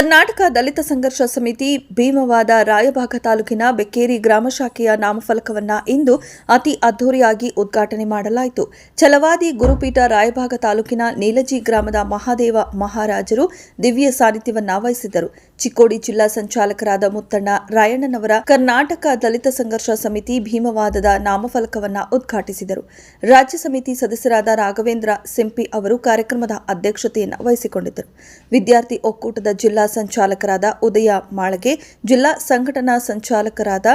ಕರ್ನಾಟಕ ದಲಿತ ಸಂಘರ್ಷ ಸಮಿತಿ ಭೀಮವಾದ ರಾಯಭಾಗ ತಾಲೂಕಿನ ಬೆಕ್ಕೇರಿ ಗ್ರಾಮ ಶಾಖೆಯ ನಾಮಫಲಕವನ್ನ ಇಂದು ಅತಿ ಅದ್ದೂರಿಯಾಗಿ ಉದ್ಘಾಟನೆ ಮಾಡಲಾಯಿತು. ಛಲವಾದಿ ಗುರುಪೀಠ ರಾಯಭಾಗ ತಾಲೂಕಿನ ನೀಲಜಿ ಗ್ರಾಮದ ಮಹಾದೇವ ಮಹಾರಾಜರು ದಿವ್ಯ ಸಾನ್ನಿಧ್ಯವನ್ನು ವಹಿಸಿದರು ಚಿಕ್ಕೋಡಿ ಜಿಲ್ಲಾ ಸಂಚಾಲಕರಾದ ಮುತ್ತಣ್ಣ ರಾಯಣ್ಣನವರ ಕರ್ನಾಟಕ ದಲಿತ ಸಂಘರ್ಷ ಸಮಿತಿ ಭೀಮವಾದದ ನಾಮಫಲಕವನ್ನ ಉದ್ಘಾಟಿಸಿದರು. ರಾಜ್ಯ ಸಮಿತಿ ಸದಸ್ಯರಾದ ರಾಘವೇಂದ್ರ ಸಿಂಪಿ ಅವರು ಕಾರ್ಯಕ್ರಮದ ಅಧ್ಯಕ್ಷತೆಯನ್ನು ವಹಿಸಿಕೊಂಡಿದ್ದರು. ವಿದ್ಯಾರ್ಥಿ ಒಕ್ಕೂಟದ ಜಿಲ್ಲಾ ಸಂಚಾಲಕರಾದ ಉದಯ ಮಾಳಗೆ, ಜಿಲ್ಲಾ ಸಂಘಟನಾ ಸಂಚಾಲಕರಾದ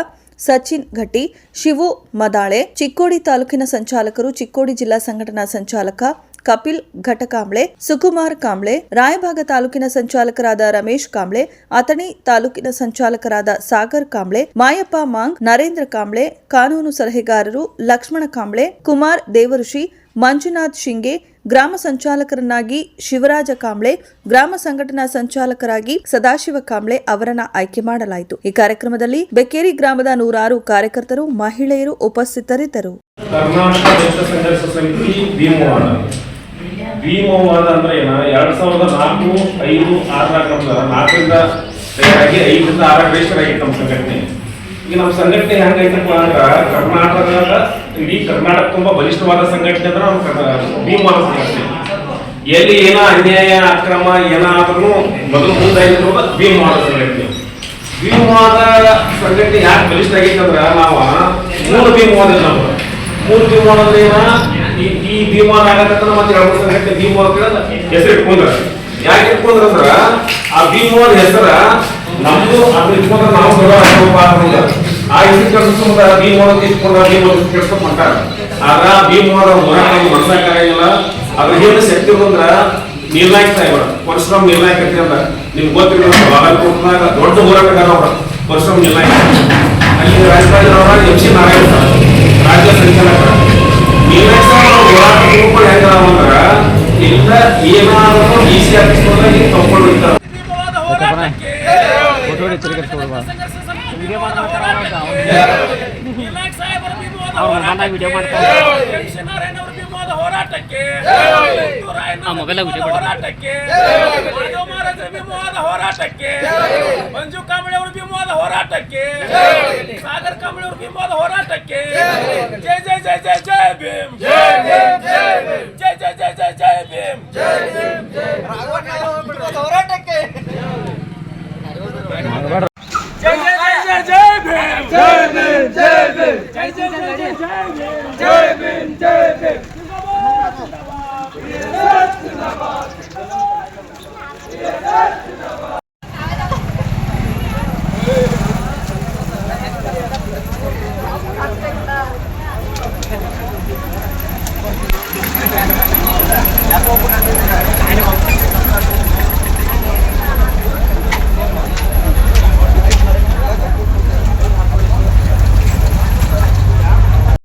ಸಚಿನ್ ಘಟ್ಟಿ, ಶಿವು ಮದಾಳೆ, ಚಿಕ್ಕೋಡಿ ತಾಲೂಕಿನ ಸಂಚಾಲಕರು, ಚಿಕ್ಕೋಡಿ ಜಿಲ್ಲಾ ಸಂಘಟನಾ ಸಂಚಾಲಕ ಕಪಿಲ್ ಘಟಕಾಂಬ್ಳೆ, ಸುಕುಮಾರ್ ಕಾಂಬ್ಳೆ, ರಾಯಭಾಗ ತಾಲೂಕಿನ ಸಂಚಾಲಕರಾದ ರಮೇಶ್ ಕಾಂಬ್ಳೆ, ಅಥಣಿ ತಾಲೂಕಿನ ಸಂಚಾಲಕರಾದ ಸಾಗರ್ ಕಾಂಬ್ಳೆ, ಮಾಯಪ್ಪ ಮಾಂಗ್, ನರೇಂದ್ರ ಕಾಂಬ್ಳೆ, ಕಾನೂನು ಸಲಹೆಗಾರರು ಲಕ್ಷ್ಮಣ ಕಾಂಬ್ಳೆ, ಕುಮಾರ್ ದೇವಋಷಿ, ಮಂಜುನಾಥ್ ಶಿಂಗೆ ಗ್ರಾಮ ಸಂಚಾಲಕರನ್ನಾಗಿ ಶಿವರಾಜ ಕಾಂಬ್ಳೆ, ಗ್ರಾಮ ಸಂಘಟನಾ ಸಂಚಾಲಕರಾಗಿ ಸದಾಶಿವ ಕಾಂಬ್ಳೆ ಅವರನ್ನ ಆಯ್ಕೆ ಮಾಡಲಾಯಿತು. ಈ ಕಾರ್ಯಕ್ರಮದಲ್ಲಿ ಬೆಕ್ಕೇರಿ ಗ್ರಾಮದ ನೂರಾರು ಕಾರ್ಯಕರ್ತರು, ಮಹಿಳೆಯರು ಉಪಸ್ಥಿತರಿದ್ದರು. ಭೀಮವಾದ ಅಂದ್ರೆ ಏನ? ಎರಡ್ ಸಾವಿರದ ನಾಲ್ಕು, ಐದು ಆರರ ನಾಲ್ಕರಿಂದ ತಯಾರಾಗಿ ಐದರಿಂದ ಆರ ರಿಜಿಸ್ಟರ್ ಆಗಿತ್ತು ನಮ್ಮ ಸಂಘಟನೆ. ಈಗ ನಮ್ಮ ಸಂಘಟನೆ ಹೆಂಗೈತಪ್ಪ ಅಂದ್ರೆ ಕರ್ನಾಟಕದ ಇಡೀ ಕರ್ನಾಟಕ ತುಂಬಾ ಬಲಿಷ್ಠವಾದ ಸಂಘಟನೆ ಅಂದ್ರೆ ನಮ್ಮ ಭೀಮವಾದ ಸಂಘಟನೆ. ಎಲ್ಲಿ ಏನ ಅನ್ಯಾಯ, ಅಕ್ರಮ ಏನಾದ್ರೂ ಮೊದಲು ಮುಂದಾಗಿದ್ರು ಭೀಮವಾದ ಸಂಘಟನೆ. ಭೀಮವಾದ ಸಂಘಟನೆ ಯಾಕೆ ಬಲಿಷ್ಠ ಅಂದ್ರ ನಾವ ಮೂರು ಭೀಮವಾದ ನಾವು ಮೂರು ಭೀಮವಾದ ಅಂದ್ರೆ ಏನ? ಈ ಈ ಭೀಮವಾದ ಆಗತ್ತ ಮತ್ತೆ ಎರಡು ಸಂಘಟನೆ ಭೀಮವಾದ ಹೆಸರು ಇಟ್ಕೊಂಡ್ರ ಯಾಕೆ ಇಟ್ಕೊಂಡ್ರ ಅಂದ್ರ ಆ ಭೀಮವಾದ ಹೆಸರ ನಮ್ದು ಅದ್ರ ಇಟ್ಕೊಂಡ್ರೆ ನಾವು ದೊಡ್ಡ ಅನುಭವ. ಆ ಹೆಸರು ಕೆಡ್ಸ್ಕೊಂಡ ಭೀಮವಾದ ಇಟ್ಕೊಂಡ್ರ ಭೀಮವಾದ ಕೆಡ್ಸ್ಕೊಂಡ್ ಮಾಡ್ತಾರ. ಆದ್ರ ಭೀಮವಾದ ಹೋರಾಟ ಅದ್ರ ಏನು ಶಕ್ತಿ ಅಂದ್ರ ನಿರ್ಣಾಯಕ ಸಾಹೇಬ್ರ ಪರಶುರಾಮ್ ನಿರ್ಣಾಯಕ ಅಂತ ನಿಮ್ಗೆ ಗೊತ್ತಿರೋ ಬಾಗಲಕೋಟದಾಗ ದೊಡ್ಡ ಹೋರಾಟಗಾರ ಅವ್ರ. ಪರಶುರಾಮ್ ನಿರ್ಣಾಯಕ ಅಲ್ಲಿ ರಾಜಕಾರಣ ಎಂ ಸಿ ನಾರಾಯಣ ರಾಜ್ಯ ಸಂಚಾಲಕ. ನಿರ್ಣಾಯಕ ಸಾಹೇಬ್ರ ಹೋರಾಟ ಹೆಂಗ ಅಂದ್ರ ಇಲ್ಲ ಏನಾದರೂ ಈ ಸಿ ಆಫೀಸ್ನೊಳಗೆ ತಗೊಂಡು ಹೋಗ್ತಾರೆ. ಭೀಮವಾದ ಹೋರಾಟಕ್ಕೆ ಇಲಾಖ್ ಸಾಹೇಬರ ಭೀಮವಾದ ಹೋರಾಟಕ್ಕೆ ಎಂ. ಸಿ. ನಾರಾಯಣ ಅವರ ಭೀಮವಾದ ಹೋರಾಟಕ್ಕೆ ಮುತ್ತೂರಾಯಣ್ಣ ಭೀಮವಾದ ಹೋರಾಟಕ್ಕೆ ಮಾಧವ ಮಹಾರಾಜರ ಭೀಮವಾದ ಹೋರಾಟಕ್ಕೆ ಮಂಜು ಕಾಂಬಳೆ ಅವರ ಭೀಮವಾದ ಹೋರಾಟಕ್ಕೆ ಸಾಗರ್ ಕಾಂಬಳೆ ಅವರ ಭೀಮವಾದ ಹೋರಾಟಕ್ಕೆ ಜೈ ಜೈ ಜೈ ಜೈ ಜೈ ಭೀಮ್ ಜೈ ಜೈ ಜೈ ಜೈ ಜೈ ಜೈ ಭೀಮ್ ಹೋರಾಟಕ್ಕೆ ಜೈ 我不敢跟你来